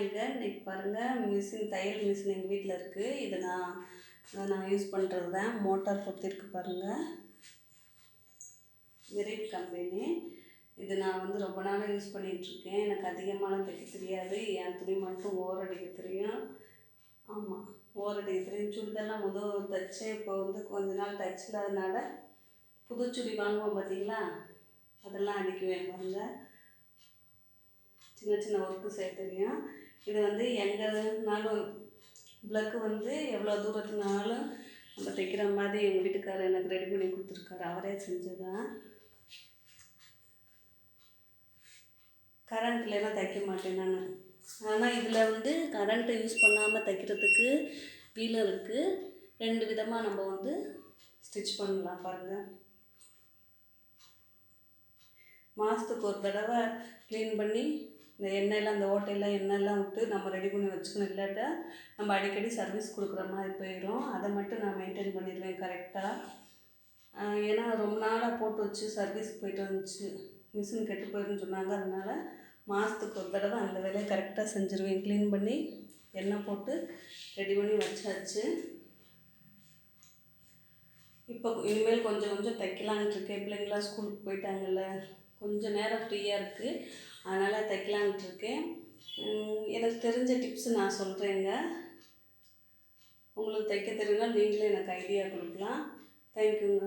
இங்கே இன்றைக்கி பாருங்கள் மிஷின் தையல் மிஷின் எங்கள் வீட்டில் இருக்குது இதை நான் இதை நான் யூஸ் பண்ணுறது தான். மோட்டார் பொத்திருக்கு பாருங்கள் விரிட் கம்பெனி இது நான் வந்து ரொம்ப நாளாக யூஸ் பண்ணிகிட்ருக்கேன் எனக்கு அதிகமாகலாம் தைக்க தெரியாது. என் துணி மட்டும் ஓர் அடிக்க தெரியும். ஆமாம் ஓரடிக்க தெரியும். சுடிதார்லாம் முதல் தைச்சேன். இப்போ வந்து கொஞ்ச நாள் தைச்சில்லாதனால புது சுடி வாங்குவோம் பார்த்தீங்களா அதெல்லாம் அடிக்குவேன் பாருங்கள் சின்ன சின்ன ஒர்க்கு செய்ய தெரியும். இது வந்து எங்கேனாலும் ப்ளக்கு வந்து எவ்வளோ தூரத்துனாலும் நம்ம தைக்கிற மாதிரி எங்கள் வீட்டுக்காரர் எனக்கு ரெடி பண்ணி கொடுத்துருக்காரு. அவரே செஞ்சுதான் கரண்ட்லாம் தைக்க மாட்டேன் நான். ஆனால் இதில் வந்து கரண்ட்டை யூஸ் பண்ணாமல் தைக்கிறதுக்கு வீலும் இருக்குது ரெண்டு விதமாக நம்ம வந்து ஸ்டிச் பண்ணலாம் பாருங்கள் மாதத்துக்கு ஒரு தடவை க்ளீன் பண்ணி இந்த எண்ணெயெல்லாம் அந்த ஓட்டையெல்லாம் எண்ணெயெல்லாம் விட்டு நம்ம ரெடி பண்ணி வச்சுக்கணும். இல்லாட்டா நம்ம அடிக்கடி சர்வீஸ் கொடுக்குற மாதிரி போயிடும் அதை மட்டும் நான் மெயின்டைன் பண்ணிடுவேன் கரெக்டாக ஏன்னா ரொம்ப நாளாக போட்டு வச்சு சர்வீஸ் போயிட்டு வந்துச்சு. மிஷின் கெட்டு போயிடுன்னு சொன்னாங்க. அதனால் மாதத்துக்கு ஒரு தடவை அந்த வேலையை கரெக்டாக செஞ்சுருவேன். க்ளீன் பண்ணி எண்ணெய் போட்டு ரெடி பண்ணி வச்சாச்சு. இப்போ இனிமேல் கொஞ்சம் கொஞ்சம் தைக்கலான்ட்டு இருக்கேன். பிள்ளைங்களாம் ஸ்கூலுக்கு போயிட்டாங்கல்ல. கொஞ்சம் நேரம் ஃப்ரீயாக இருக்குது அதனால் தைக்கலான்ட்டு இருக்கேன் எனக்கு தெரிஞ்ச டிப்ஸ் நான் சொல்கிறேங்க உங்களுக்கு தைக்க தெரியுங்க நீங்களும் எனக்கு ஐடியா கொடுக்கலாம். தேங்க்யூங்க